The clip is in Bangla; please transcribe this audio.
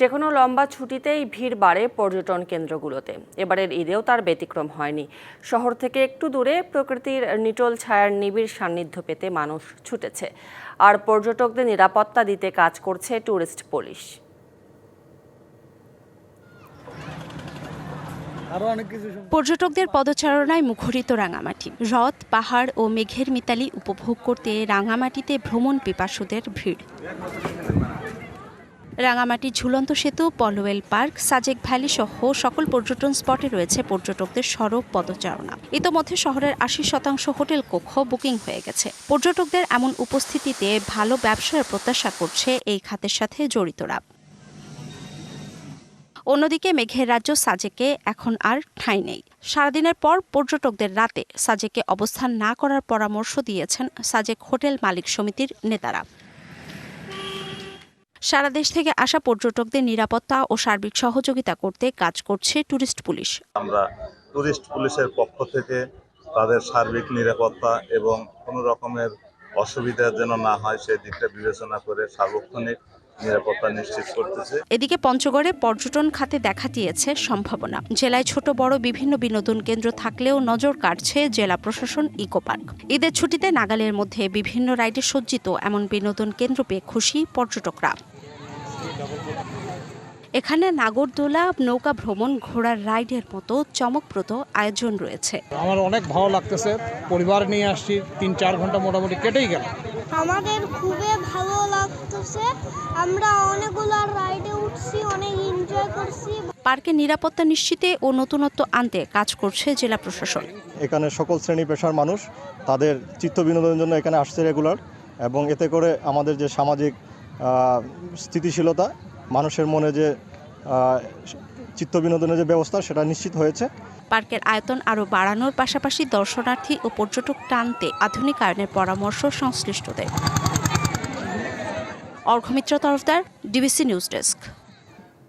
যে কোনো লম্বা ছুটিতেই ভিড় বাড়ে পর্যটন কেন্দ্রগুলোতে। এবারের ঈদেও তার ব্যতিক্রম হয়নি। শহর থেকে একটু দূরে প্রকৃতির নিটল ছায়ার নিবিড় সান্নিধ্য পেতে মানুষ ছুটেছে। আর পর্যটকদের নিরাপত্তা দিতে কাজ করছে ট্যুরিস্ট পুলিশ। পর্যটকদের পদচারণায় মুখরিত রাঙামাটি। হ্রদ পাহাড় ও মেঘের মিতালি উপভোগ করতে রাঙামাটিতে ভ্রমণ পিপাসুদের ভিড়। রাঙামাটি ঝুলন্ত সেতু পলওয়েল পার্ক, সাজেক ভ্যালি সহ সকল পর্যটন স্পটে রয়েছে পর্যটকদের সড়ক পদচারণা। ইতোমধ্যে শহরের আশি শতাংশ হোটেল কক্ষ বুকিং হয়ে গেছে। পর্যটকদের এমন উপস্থিতিতে ভালো ব্যবসার প্রত্যাশা করছে এই খাতের সাথে জড়িতরা। অন্যদিকে মেঘের রাজ্য সাজেকে এখন আর ঠাঁই নেই। সারাদিনের পর পর্যটকদের রাতে সাজেকে অবস্থান না করার পরামর্শ দিয়েছেন সাজেক হোটেল মালিক সমিতির নেতারা। সারা দেশ থেকে আসা পর্যটকদের নিরাপত্তা ও সার্বিক সহযোগিতা করতে কাজ করছে ট্যুরিস্ট পুলিশ। আমরা টুরিস্ট পুলিশের পক্ষ থেকে তাদের সার্বিক নিরাপত্তা এবং কোনো রকমের অসুবিধা যেন না হয়, সেই দিকটা বিবেচনা করে সার্বক্ষণিক নিরাপত্তা নিশ্চিত করতেছে। এদিকে পঞ্চগড়ে পর্যটন খাতে দেখা দিয়েছে সম্ভাবনা। জেলায় ছোট বড় বিভিন্ন বিনোদন কেন্দ্র থাকলেও নজর কাটছে জেলা প্রশাসন ইকো পার্ক। ঈদের ছুটিতে নাগালের মধ্যে বিভিন্ন রাইডে সজ্জিত এমন বিনোদন কেন্দ্র পেয়ে খুশি পর্যটকরা। এখানে নাগরদোলা নৌকা ভ্রমণ ঘোড়ার রাইডের মতো চমকপ্রদ আয়োজন রয়েছে। আমার অনেক ভালো লাগতেছে। পরিবার নিয়ে আসছি তিন চার ঘণ্টা মোটামুটি কেটেই গেল আমাদের খুবই ভালো লাগতেছে আমরা অনেকগুলো রাইডে উঠছি অনেক এনজয় করছি। পার্কে নিরাপত্তা নিশ্চিতে ও নতুনত্ব আনতে কাজ করছে জেলা প্রশাসন। এখানে সকল শ্রেণি পেশার মানুষ তাদের চিত্ত বিনোদনের জন্য এখানে আসছে রেগুলার এবং এতে করে আমাদের যে সামাজিক স্থিতিশীলতা মানুষের মনে যে চিত্ত বিনোদনের যে ব্যবস্থা সেটা নিশ্চিত হয়েছে। পার্কের আয়তন আরও বাড়ানোর পাশাপাশি দর্শনার্থী ও পর্যটক টানতে আধুনিকায়নের পরামর্শ সংশ্লিষ্টদের। Arghamitra Tarafdar DBC news desk.